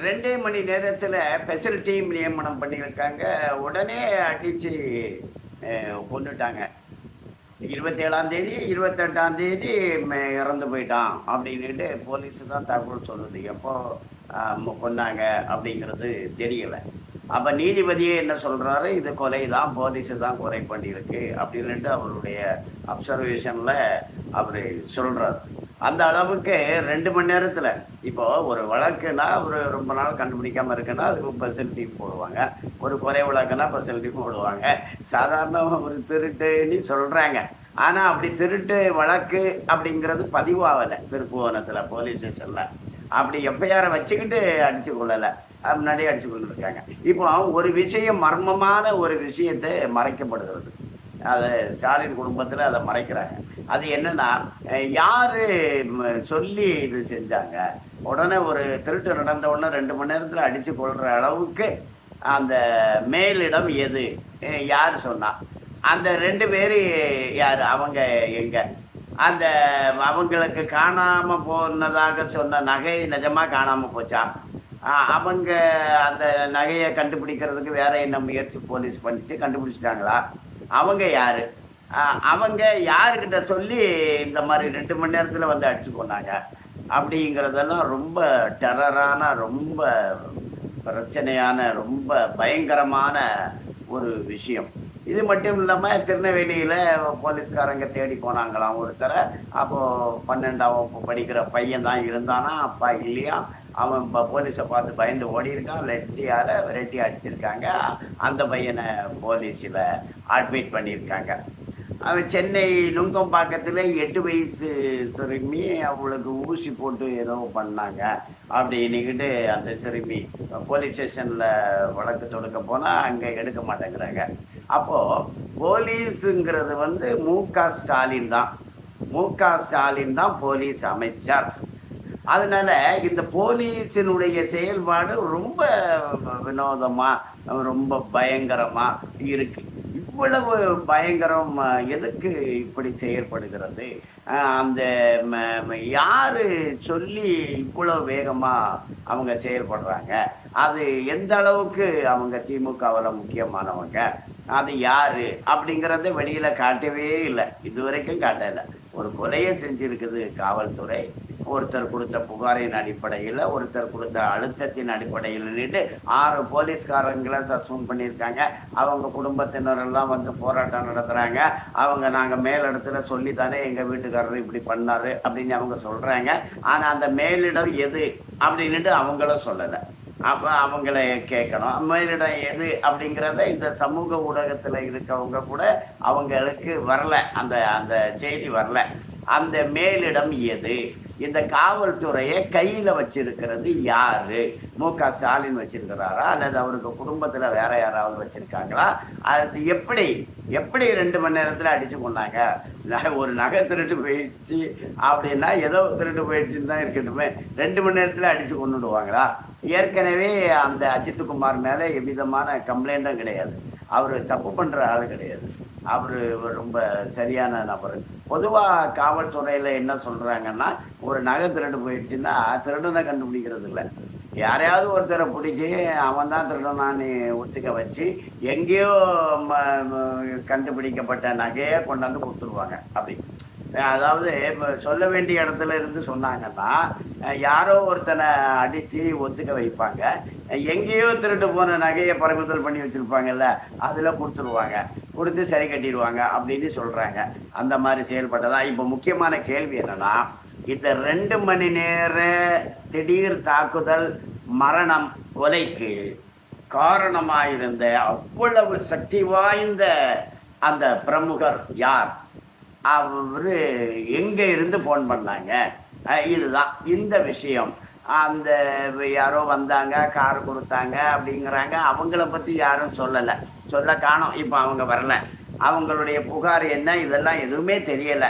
ரெண்டே மணி நேரத்தில் special team நியமனம் பண்ணியிருக்காங்க. உடனே அடித்து கொண்டுட்டாங்க. இருபத்தேழாம் தேதி இருபத்தெட்டாம் தேதி ம- இறந்து போயிட்டான் அப்படின்னுட்டு போலீஸு தான் தகவல் சொல்லுது. எப்போ கொண்டாங்க கொன்னாங்க அப்படிங்கிறது தெரியலை. அப்போ நீதிபதியே என்ன சொல்கிறாரு இது கொலை தான் போலீஸு தான் கொலை பண்ணியிருக்கு அப்படின்னுட்டு அவருடைய அப்சர்வேஷனில் அவர் சொல்கிறார் அந்த அளவுக்கு ரெண்டு மணி நேரத்தில் இப்போ ஒரு வழக்குனா ஒரு ரொம்ப நாள் கண்டுபிடிக்காம இருக்குன்னா அதுக்கு ஸ்பெஷல் போடுவாங்க. ஒரு குறை வழக்குனா ஸ்பெஷல் போடுவாங்க. சாதாரண ஒரு திருட்டுன்னு சொல்கிறாங்க ஆனால் அப்படி திருட்டு வழக்கு அப்படிங்கிறது பதிவாகலை. திருப்புவனத்தில் போலீஸ் ஸ்டேஷனில் அப்படி எஃப்ஐஆரை வச்சுக்கிட்டு அடித்து கொள்ளலை. முன்னாடியே அடித்து கொண்டுருக்காங்க. இப்போ ஒரு விஷயம் மர்மமான ஒரு விஷயத்தை மறைக்கப்படுகிறது. அதை ஸ்டாலின் குடும்பத்தில் அதை மறைக்கிறாங்க. அது என்னன்னா யாரு சொல்லி இது செஞ்சாங்க உடனே ஒரு திருட்டு நடந்த உடனே ரெண்டு மணி நேரத்தில் அடித்து கொள்கிற அளவுக்கு அந்த மேலிடம் எது? யார் சொன்னா. அந்த ரெண்டு பேர் யார்? அவங்க எங்க? அந்த அவங்களுக்கு காணாமல் போனதாக சொன்ன நகை நிஜமாக காணாமல் போச்சா? அவங்க அந்த நகையை கண்டுபிடிக்கிறதுக்கு வேற என்ன முயற்சி போலீஸ் பண்ணிச்சு? கண்டுபிடிச்சிட்டாங்களா? அவங்க யாரு? அவங்க யாருக்கிட்ட சொல்லி இந்த மாதிரி ரெண்டு மணி நேரத்தில் வந்து அடிச்சு கொண்டாங்க அப்படிங்கிறதெல்லாம் ரொம்ப டெரரான ரொம்ப பிரச்சனையான ரொம்ப பயங்கரமான ஒரு விஷயம். இது மட்டும் இல்லாமல் திருநெல்வேலியில் போலீஸ்காரங்க தேடி போனாங்களாம் ஒருத்தரை. அப்போது பன்னெண்டாம் வகுப்பு படிக்கிற பையன் தான் இருந்தானா அப்பா இல்லையா? அவன் இப்போ போலீஸை பார்த்து பயந்து ஓடி இருக்கான் லெட்டியால் வெரைட்டி அடிச்சிருக்காங்க. அந்த பையனை போலீஸில் அட்மிட் பண்ணியிருக்காங்க. அவன் சென்னை நுங்கம்பாக்கத்தில் எட்டு வயசு சிறுமி அவளுக்கு ஊசி போட்டு ஏதோ பண்ணாங்க. அப்படின்னுக்கிட்டு அந்த சிறுமி போலீஸ் ஸ்டேஷனில் வழக்கு தொடுக்க போனால் அங்கே எடுக்க மாட்டேங்கிறாங்க. அப்போது போலீஸுங்கிறது வந்து மு க ஸ்டாலின் தான். மு க ஸ்டாலின் தான் போலீஸ் அமைச்சர். அதனால் இந்த போலீஸினுடைய செயல்பாடு ரொம்ப வினோதமாக ரொம்ப பயங்கரமாக இருக்குது இவ்வளவு பயங்கரம் எதுக்கு இப்படி செயற்படுகிறது? அந்த ம- யாரு சொல்லி இவ்வளவு வேகமாக அவங்க செயல்படுறாங்க? அது எந்த அளவுக்கு அவங்க திமுகவில் முக்கியமானவங்க? அது யாரு? அப்படிங்கிறத வெளியில காட்டவே இல்லை. இதுவரைக்கும் காட்டலை. ஒரு கொலையை செஞ்சிருக்குது காவல்துறை. ஒருத்தர் கொடுத்த புகாரின் அடிப்படையில் ஒருத்தர் கொடுத்த அழுத்தத்தின் அடிப்படையில் ஆறு போலீஸ்காரங்களை சஸ்பெண்ட் பண்ணியிருக்காங்க. அவங்க குடும்பத்தினரெல்லாம் வந்து போராட்டம் நடத்துகிறாங்க அவங்க நாங்கள் மேலிடத்துல சொல்லி தானே எங்கள் வீட்டுக்காரர் இப்படி பண்ணார் அப்படின்னு அவங்க சொல்கிறாங்க ஆனால் அந்த மேலிடம் எது அப்படின்னுட்டு அவங்களும் சொல்லலை. அப்போ அவங்கள கேட்கணும். மேலிடம் எது அப்படிங்கிறத இந்த சமூக ஊடகத்தில் இருக்கவங்க கூட அவங்களுக்கு வரல. அந்த அந்த செய்தி வரல. அந்த மேலிடம் எது? இந்த காவல்துறையை கையில் வச்சிருக்கிறது யாரு? மு க. ஸ்டாலின் வச்சிருக்கிறாரா? அல்லது அவருக்கு குடும்பத்தில் வேற யாராவது வச்சிருக்காங்களா? அது எப்படி எப்படி ரெண்டு மணி நேரத்தில் அடித்து கொண்டாங்க? ஒரு நகை திருட்டு போயிடுச்சு அப்படின்னா ஏதோ திருட்டு போயிடுச்சுன்னு தான் இருக்கட்டுமே. ரெண்டு மணி நேரத்தில் அடித்து கொண்டுடுவாங்களா? ஏற்கனவே அந்த அஜித்குமார் மேலே எவ்விதமான கம்ப்ளைண்ட்டும் கிடையாது. அவர் தப்பு பண்ணுற ஆள் கிடையாது. அவர் ரொம்ப சரியான நபர். பொதுவாக காவல்துறையில் என்ன சொல்கிறாங்கன்னா ஒரு நகை திருடு போயிடுச்சுன்னா திருடனை கண்டுபிடிக்கிறது இல்லை. யாரையாவது ஒருத்தரை பிடிச்சி அவன் தான் திருடனான்னு ஒத்துக்க வச்சு எங்கேயோ ம- கண்டுபிடிக்கப்பட்ட நகையை கொண்டாந்து கொடுத்துருவாங்க. அப்படி. அதாவது இப்போ சொல்ல வேண்டிய இடத்துல இருந்து சொன்னாங்கன்னா யாரோ ஒருத்தனை அடித்து ஒத்துக்க வைப்பாங்க. எங்கேயோ திருட்டு போன நகையை பறிமுதல் பண்ணி வச்சுருப்பாங்கல்ல அதில் கொடுத்துருவாங்க. கொடுத்து சரி கட்டிடுவாங்க அப்படின்னு சொல்கிறாங்க அந்த மாதிரி செயல்பட்டதா? இப்போ முக்கியமான கேள்வி என்னென்னா இந்த ரெண்டு மணி நேர திடீர் தாக்குதல் மரணம் கொலைக்கு காரணமாயிருந்த அவ்வளவு சக்தி வாய்ந்த அந்த பிரமுகர் யார்? அவர் எங்கே இருந்து ஃபோன் பண்ணாங்க இதுதான். இந்த விஷயம். அந்த யாரோ வந்தாங்க கார் கொடுத்தாங்க அப்படிங்கிறாங்க. அவங்கள பற்றி யாரும் சொல்லலை. சொல்ல காணோம். இப்போ அவங்க வரல. அவங்களுடைய புகார் என்ன? இதெல்லாம் எதுவுமே தெரியலை.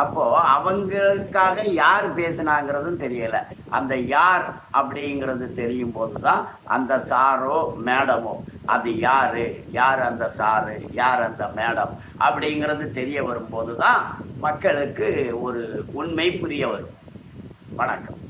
அப்போது அவங்களுக்காக யார் பேசுனாங்கிறதும் தெரியலை. அந்த யார் அப்படிங்கிறது தெரியும் போது தான் அந்த சாரோ மேடமோ அது யாரு யார் அந்த சாரு யார் அந்த மேடம் அப்படிங்கிறது தெரிய வரும்போது தான் மக்களுக்கு ஒரு உண்மை புரிய வரும். வணக்கம்.